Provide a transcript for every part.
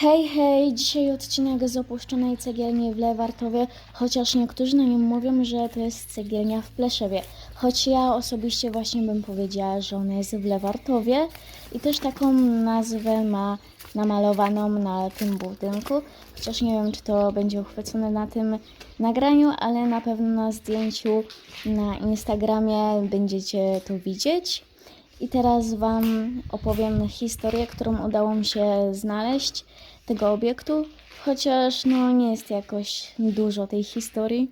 Hej, hej! Dzisiaj odcinek z opuszczonej cegielni w Lewartowie, chociaż niektórzy na nim mówią, że to jest cegielnia w Pleszewie. Choć ja osobiście właśnie bym powiedziała, że ona jest w Lewartowie i też taką nazwę ma namalowaną na tym budynku. Chociaż nie wiem, czy to będzie uchwycone na tym nagraniu, ale na pewno na zdjęciu na Instagramie będziecie to widzieć. I teraz Wam opowiem historię, którą udało mi się znaleźć tego obiektu, chociaż no nie jest jakoś dużo tej historii.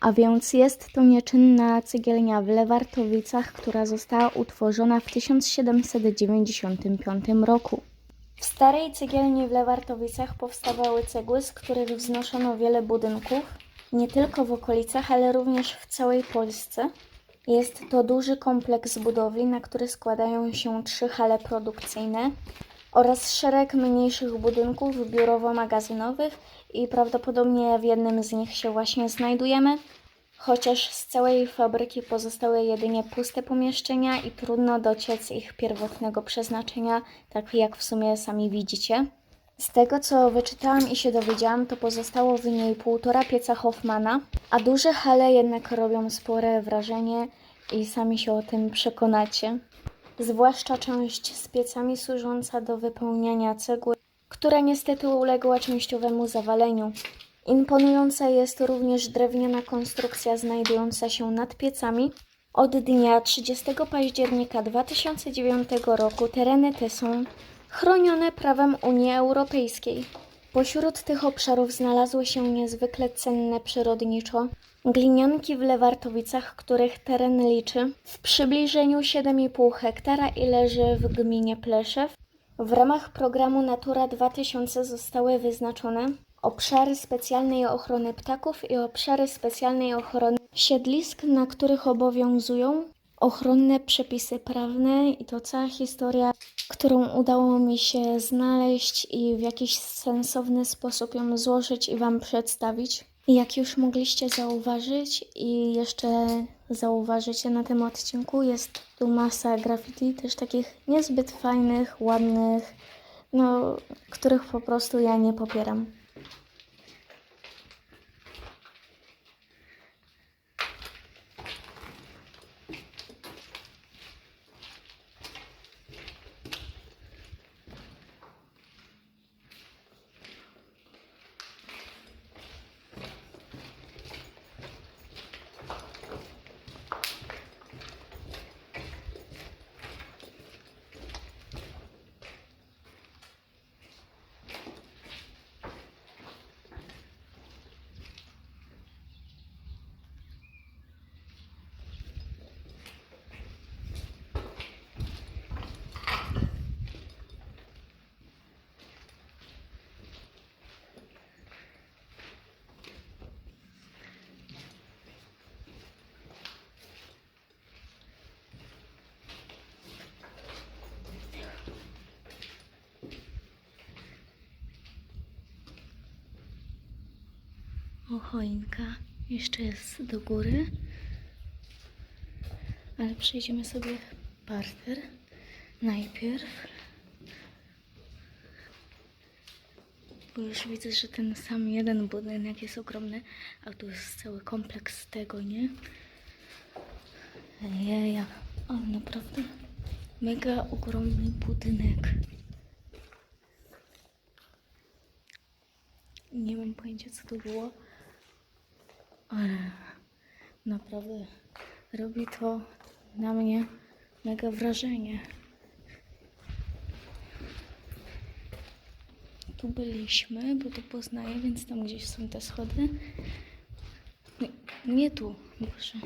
A więc jest to nieczynna cegielnia w Lewartowicach, która została utworzona w 1795 roku. W starej cegielni w Lewartowicach powstawały cegły, z których wznoszono wiele budynków, nie tylko w okolicach, ale również w całej Polsce. Jest to duży kompleks budowli, na który składają się trzy hale produkcyjne oraz szereg mniejszych budynków biurowo-magazynowych i prawdopodobnie w jednym z nich się właśnie znajdujemy. Chociaż z całej fabryki pozostały jedynie puste pomieszczenia i trudno dociec ich pierwotnego przeznaczenia, tak jak w sumie sami widzicie. Z tego co wyczytałam i się dowiedziałam, to pozostało w niej półtora pieca Hoffmana, a duże hale jednak robią spore wrażenie i sami się o tym przekonacie. Zwłaszcza część z piecami służąca do wypełniania cegły, która niestety uległa częściowemu zawaleniu. Imponująca jest również drewniana konstrukcja znajdująca się nad piecami. Od dnia 30 października 2009 roku tereny te są chronione prawem Unii Europejskiej. Pośród tych obszarów znalazły się niezwykle cenne przyrodniczo glinianki w Lewartowicach, których teren liczy w przybliżeniu 7,5 hektara i leży w gminie Pleszew. W ramach programu Natura 2000 zostały wyznaczone obszary specjalnej ochrony ptaków i obszary specjalnej ochrony siedlisk, na których obowiązują ochronne przepisy prawne i to cała historia, którą udało mi się znaleźć i w jakiś sensowny sposób ją złożyć i Wam przedstawić. Jak już mogliście zauważyć i jeszcze zauważycie na tym odcinku, jest tu masa graffiti, też takich niezbyt fajnych, ładnych, no, których po prostu ja nie popieram. O, choinka jeszcze jest do góry. Ale przejdziemy sobie parter najpierw. Bo już widzę, że ten sam jeden budynek jest ogromny, a tu jest cały kompleks tego, nie? Jeja, ale naprawdę mega ogromny budynek. Nie mam pojęcia, co to było, ale naprawdę robi to na mnie mega wrażenie. Tu byliśmy, bo tu poznaję, więc tam gdzieś są te schody. Nie, nie tu, proszę.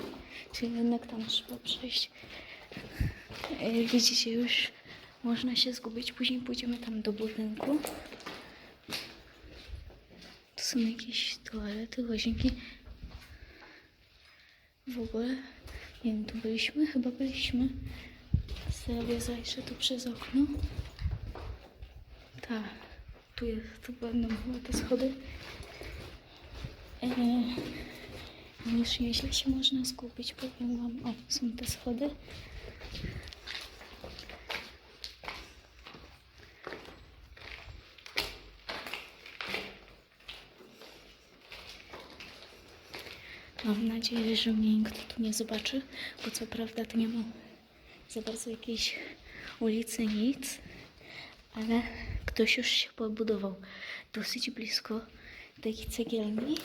Czyli jednak tam trzeba przejść. E, Widzicie, już można się zgubić. Później pójdziemy tam do budynku. Tu są jakieś toalety, łazienki. W ogóle, nie wiem, tu byliśmy? Chyba byliśmy. Sobie zajrzę tu przez okno. Tak, tu jest, tu będą chyba te schody. Eee, już nieźle się można zgubić, powiem wam. O, są te schody. Mam nadzieję, że mnie nikt tu nie zobaczy, bo co prawda tu nie ma za bardzo jakiejś ulicy, nic, ale ktoś już się pobudował dosyć blisko tej cegielni.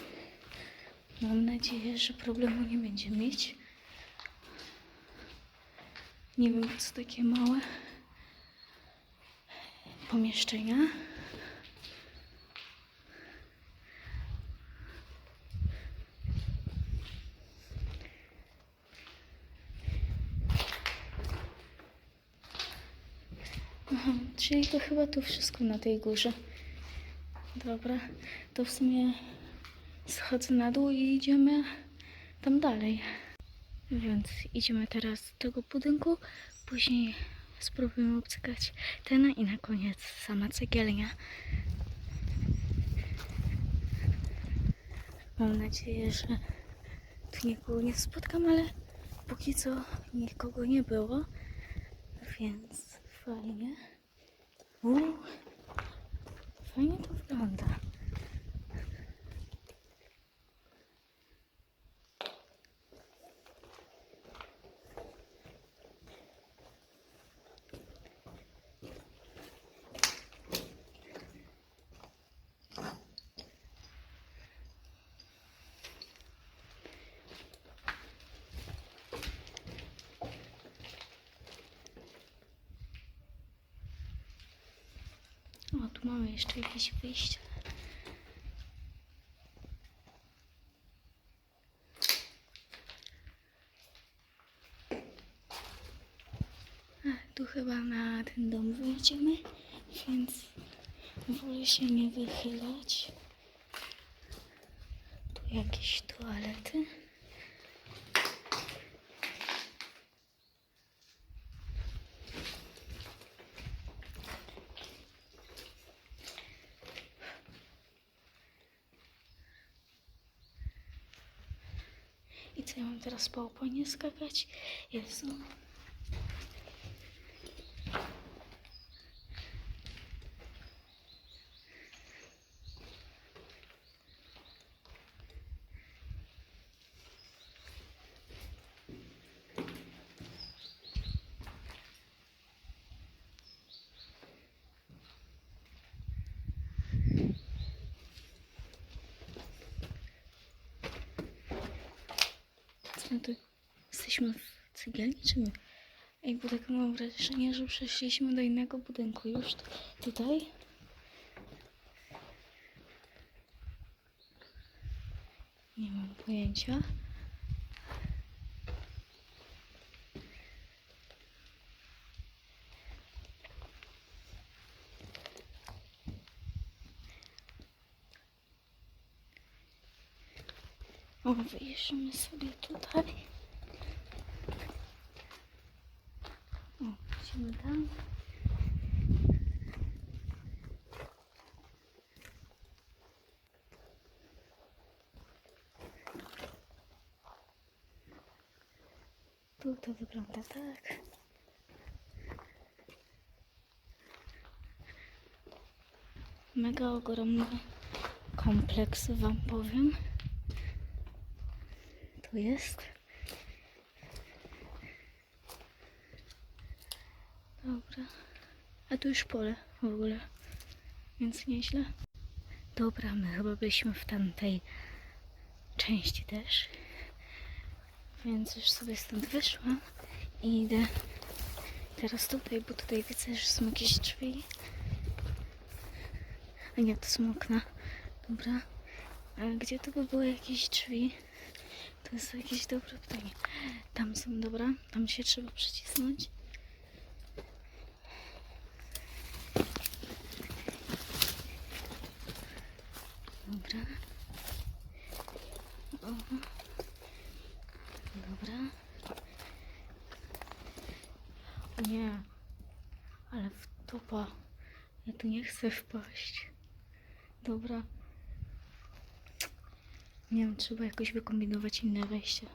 Mam nadzieję, że problemu nie będzie mieć. Nie wiem, co takie małe pomieszczenia. Aha, czyli to chyba tu wszystko na tej górze. Dobra, to w sumie schodzę na dół i idziemy tam dalej. Więc idziemy teraz do tego budynku, później spróbujemy obcykać ten i na koniec sama cegielnia. Mam nadzieję, że tu nikogo nie spotkam, ale póki co nikogo nie było, więc fajnie. Uuu, fajnie to wygląda. O, tu mamy jeszcze jakieś wyjście. Tu chyba na ten dom wyjdziemy, więc wolę się nie wychylać. Tu jakieś toalety. Teraz po oponie skakać? Jezu. Jesteśmy w cegielni, czy my? Ej, bo tak mam wrażenie, że przeszliśmy do innego budynku już tutaj. Nie mam pojęcia. Wyjeżdżamy sobie tutaj. O, idziemy tam. Tu to wygląda tak. Mega ogromny kompleks, wam powiem. Tu jest. Dobra. A tu już pole w ogóle. Więc nieźle. Dobra, my chyba byliśmy w tamtej części też. Więc już sobie stąd wyszłam i idę teraz tutaj, bo tutaj widzę, że są jakieś drzwi. A nie, to są okna. Dobra. A gdzie tu by były jakieś drzwi? To jest jakieś dobre pytanie. Tam są, dobra? Tam się trzeba przycisnąć. Dobra. Oho. Dobra. O nie. Ale w tupa. Ja tu nie chcę wpaść. Dobra. Nie wiem, trzeba jakoś wykombinować inne wejście.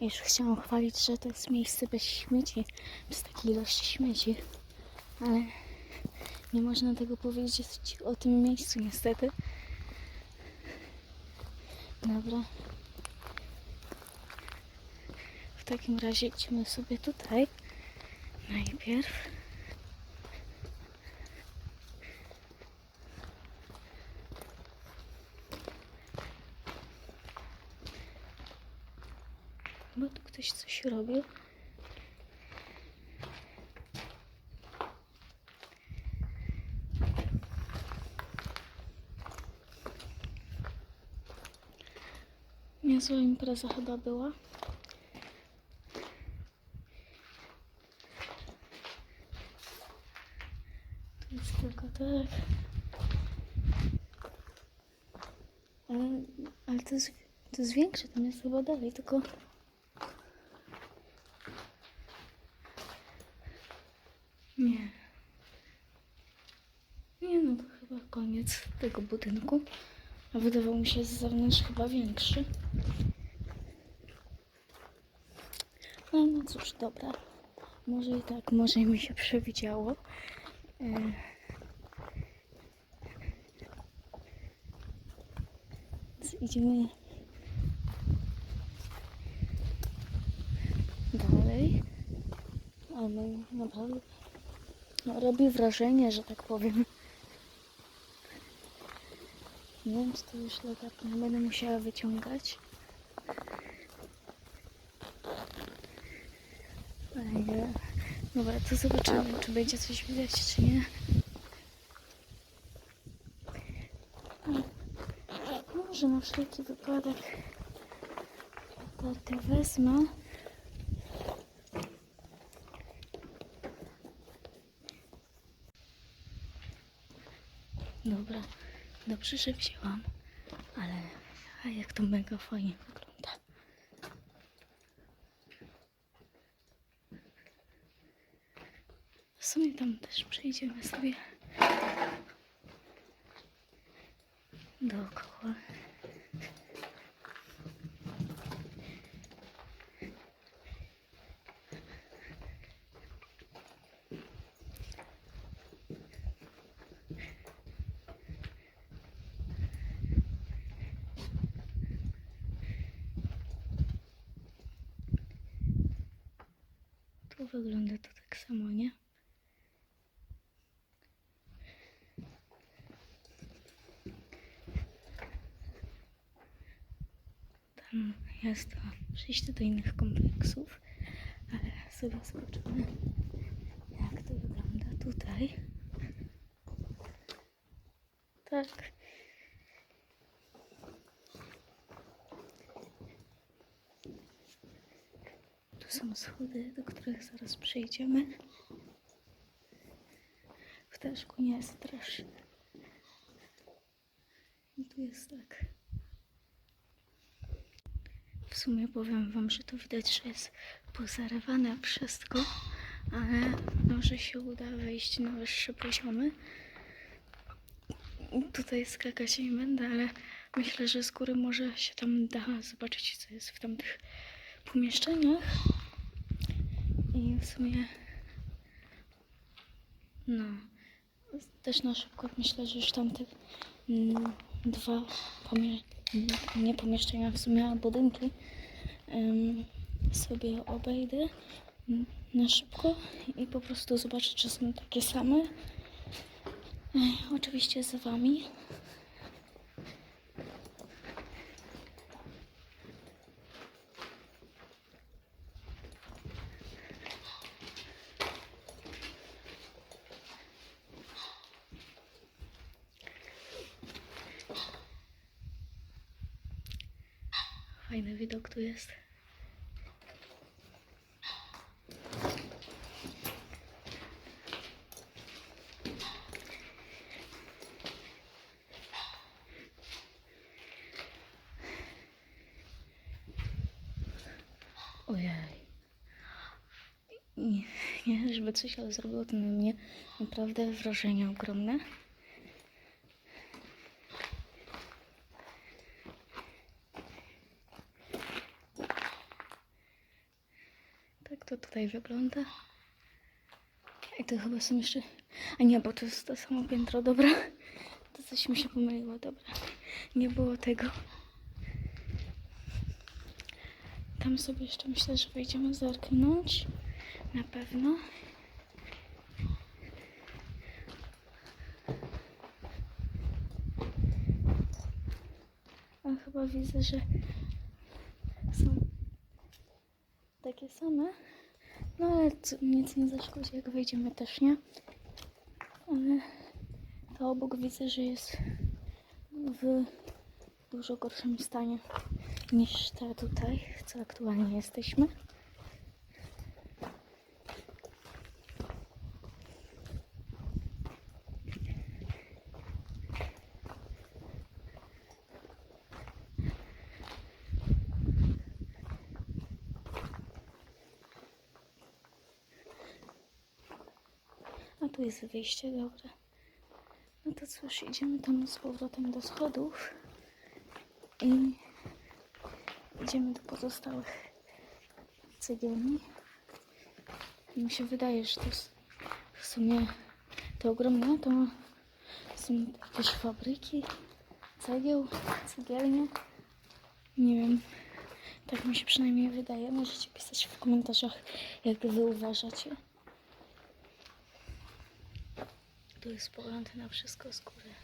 Już chciałam chwalić, że to jest miejsce bez śmieci, bez takiej ilości śmieci ale nie można tego powiedzieć o tym miejscu niestety. Dobra. W takim razie idźmy sobie tutaj najpierw. Bo tu ktoś coś robił. Niezła impreza chyba była. Tu jest tylko tak. Ale, ale to, jest, to jest większe, tam jest chyba dalej, tylko... Nie. Nie no, to chyba koniec tego budynku. A wydawał mi się z zewnątrz chyba większy. No, no cóż, dobra. Może i tak, może mi się przewidziało. E... Idziemy dalej. Ale naprawdę robi wrażenie, że tak powiem. Nie wiem, czy to już latarkę nie będę musiała wyciągać. Ale dobra, to zobaczymy, czy będzie coś widać, czy nie. Może na wszelki wypadek latarkę wezmę. Dobra, dobrze, że wzięłam, ale a jak to mega fajnie wygląda. W sumie tam też przejdziemy sobie dookoła. Tu wygląda to tak samo, nie? Jest to przejście do innych kompleksów, ale sobie zobaczymy, jak to wygląda tutaj. Tak. Tu są schody, do których zaraz przejdziemy. W Teszku nie strasz. I tu jest tak. W sumie powiem wam, że to widać, że jest pozarywane wszystko, ale może się uda wejść na wyższe poziomy. Tutaj skakać nie będę, ale myślę, że z góry może się tam da zobaczyć, co jest w tamtych pomieszczeniach. I w sumie no też na szybko myślę, że już tamte mm, dwa pomie- mm, nie pomieszczenia, w sumie budynki sobie obejdę na szybko i po prostu zobaczę, czy są takie same. Oczywiście z wami. Fajny widok tu jest. Ojej. Nie, nie, żeby coś, ale zrobiło to na mnie naprawdę wrażenie ogromne. to tutaj wygląda. I to chyba są jeszcze... A nie, bo to jest to samo piętro, dobra. To coś mi się pomyliło, dobra. Nie było tego. Tam sobie jeszcze myślę, że wejdziemy zerknąć. Na pewno. A chyba widzę, że są takie same. No ale nic nie zaszkodzi, jak wejdziemy też, nie? Ale to obok widzę, że jest w dużo gorszym stanie niż ta tutaj, co aktualnie jesteśmy. Tu jest wyjście, dobra. No to cóż, idziemy tam z powrotem do schodów i idziemy do pozostałych cegielni. Mi się wydaje, że to w sumie te ogromne to są jakieś fabryki cegieł, cegielnie. Nie wiem, tak mi się przynajmniej wydaje. Możecie pisać w komentarzach, jak wy uważacie. Tu jest pogląd na wszystko z góry.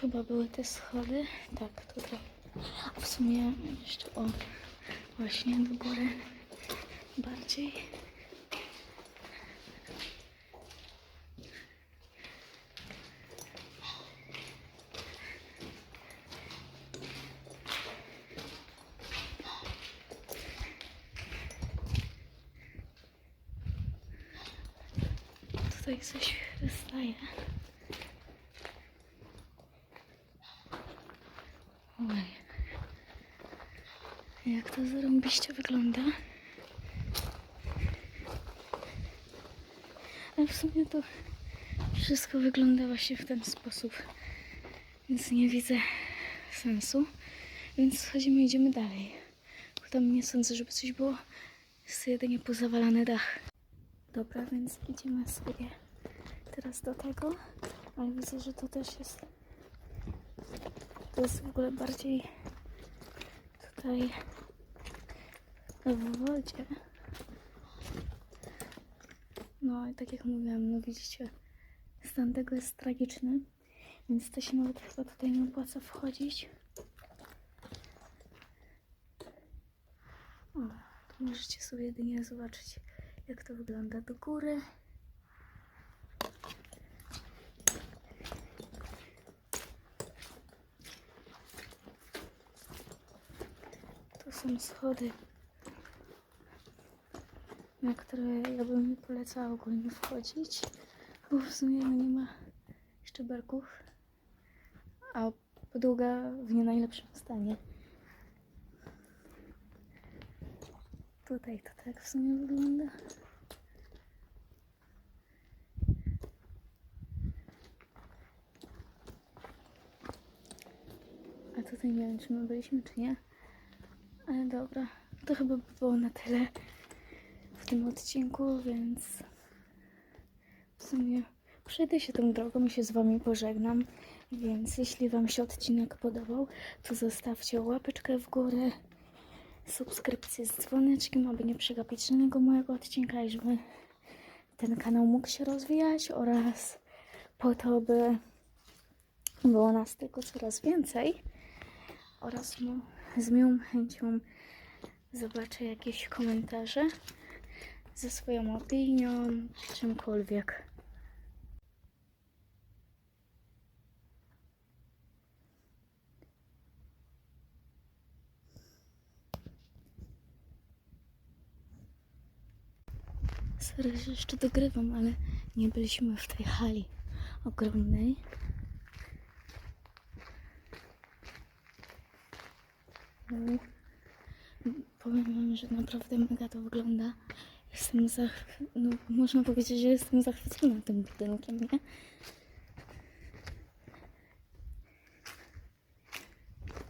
Chyba były te schody. Tak, tutaj. W sumie jeszcze o właśnie do góry bardziej. Tutaj coś wystaje. Oj. Jak to zarąbiście wygląda. Ale w sumie to wszystko wygląda właśnie w ten sposób. Więc nie widzę sensu. Więc schodzimy i idziemy dalej. Bo tam nie sądzę, żeby coś było. Jest jedynie pozawalany dach. Dobra, więc idziemy sobie teraz do tego, ale widzę, że to też jest. To jest w ogóle bardziej tutaj w wodzie. No i tak jak mówiłam, no widzicie, stan tego jest tragiczny, więc to się nawet chyba tutaj nie opłaca wchodzić. O, tu możecie sobie jedynie zobaczyć, jak to wygląda do góry. Tu schody, na które ja bym polecała ogólnie wchodzić, bo w sumie no nie ma szczebelków, a podłoga w nie najlepszym stanie. Tutaj to tak w sumie wygląda. A tutaj nie wiem, czy my byliśmy, czy nie. Dobra, to chyba by było na tyle w tym odcinku, więc w sumie przejdę się tą drogą i się z Wami pożegnam. Więc jeśli Wam się odcinek podobał, to zostawcie łapeczkę w górę, subskrypcję z dzwoneczkiem, aby nie przegapić żadnego mojego odcinka i żeby ten kanał mógł się rozwijać oraz po to, by było nas tylko coraz więcej oraz no, z miłą chęcią zobaczę jakieś komentarze ze swoją opinią, czymkolwiek. Sorry, że jeszcze dogrywam, ale nie byliśmy w tej hali ogromnej. No. Że naprawdę mega to wygląda. Jestem zach... no, można powiedzieć, że jestem zachwycona tym budynkiem, nie?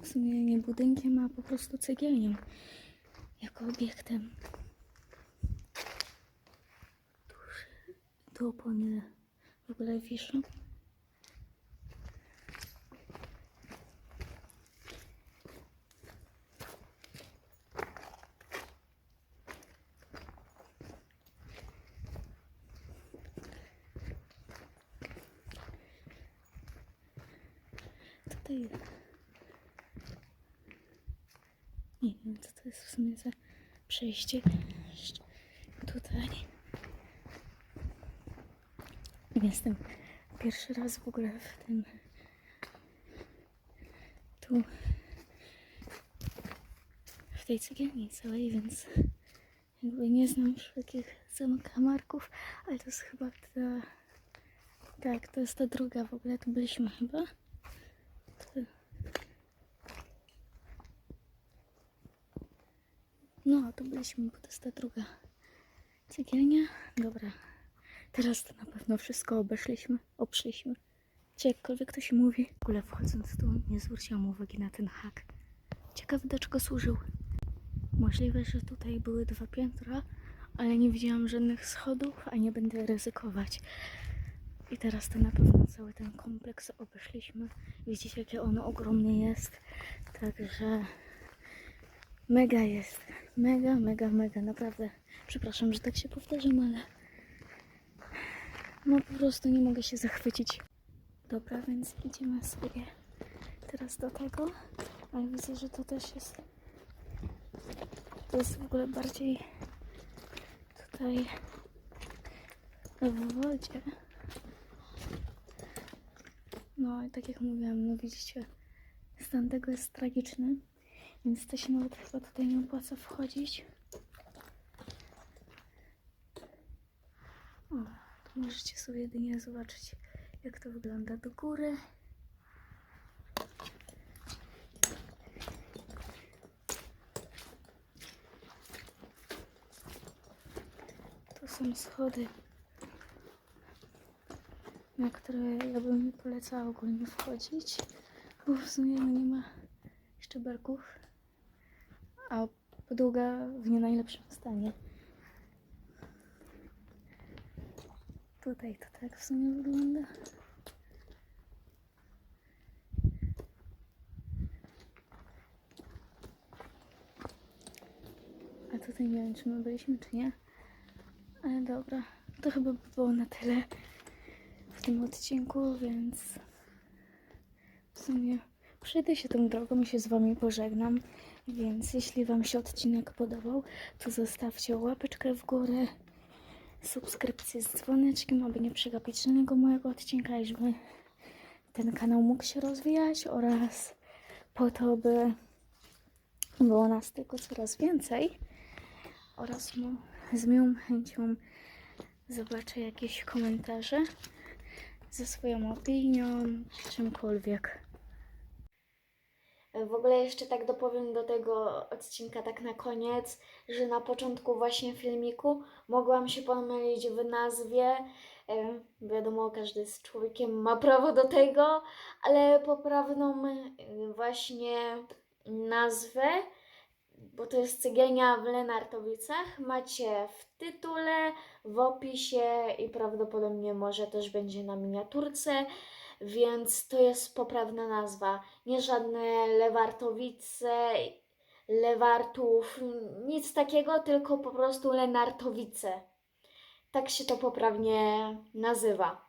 W sumie nie budynkiem, a po prostu cegielnią. Jako obiektem. Duże tu opony w ogóle wiszą. Tutaj. Nie wiem, co to jest w sumie za przejście. Tutaj. Jestem pierwszy raz w ogóle w tym. Tu. W tej cegielni całej, więc jakby nie znam wszelkich zakamarków, ale to jest chyba ta. Tak, to jest ta druga w ogóle, tu byliśmy chyba. To... To byliśmy, bo to jest ta druga cegielnia. Dobra, teraz to na pewno wszystko obeszliśmy, obszliśmy. Czy jakkolwiek to się mówi. W ogóle wchodząc tu nie zwróciłam uwagi na ten hak. Ciekawy do czego służył. Możliwe, że tutaj były dwa piętra, ale nie widziałam żadnych schodów, a nie będę ryzykować. I teraz to na pewno cały ten kompleks obeszliśmy. Widzicie, jakie ono ogromny jest. Także mega jest. Mega, mega, mega, naprawdę. Przepraszam, że tak się powtarzam, ale no po prostu nie mogę się zachwycić. Dobra, więc idziemy sobie teraz do tego, ale widzę, że to też jest to jest w ogóle bardziej tutaj w wodzie. No i tak jak mówiłam, no widzicie, stan tego jest tragiczny, więc to się nawet chyba tutaj nie opłaca wchodzić. O, tu możecie sobie jedynie zobaczyć, jak to wygląda do góry. Tu są schody, na które ja bym nie polecała ogólnie wchodzić, bo w sumie no nie ma szczebelków, a podłoga w nie najlepszym stanie. Tutaj to tak w sumie wygląda. A tutaj nie wiem, czy my byliśmy, czy nie. Ale dobra, to chyba by było na tyle w tym odcinku, więc w sumie przejdę się tą drogą i się z Wami pożegnam. Więc jeśli Wam się odcinek podobał, to zostawcie łapeczkę w górę, subskrypcję z dzwoneczkiem, aby nie przegapić żadnego mojego odcinka i żeby ten kanał mógł się rozwijać oraz po to, by było nas tylko coraz więcej oraz z miłą chęcią zobaczę jakieś komentarze ze swoją opinią, czymkolwiek. W ogóle jeszcze tak dopowiem do tego odcinka tak na koniec, że na początku właśnie filmiku mogłam się pomylić w nazwie. Wiadomo, każdy z człowiekiem ma prawo do tego, ale poprawną właśnie nazwę bo to jest cegielnia w Lenartowicach. Macie w tytule, w opisie i prawdopodobnie może też będzie na miniaturce, więc to jest poprawna nazwa. Nie żadne Lewartowice, Lewartów, nic takiego, tylko po prostu Lenartowice. Tak się to poprawnie nazywa.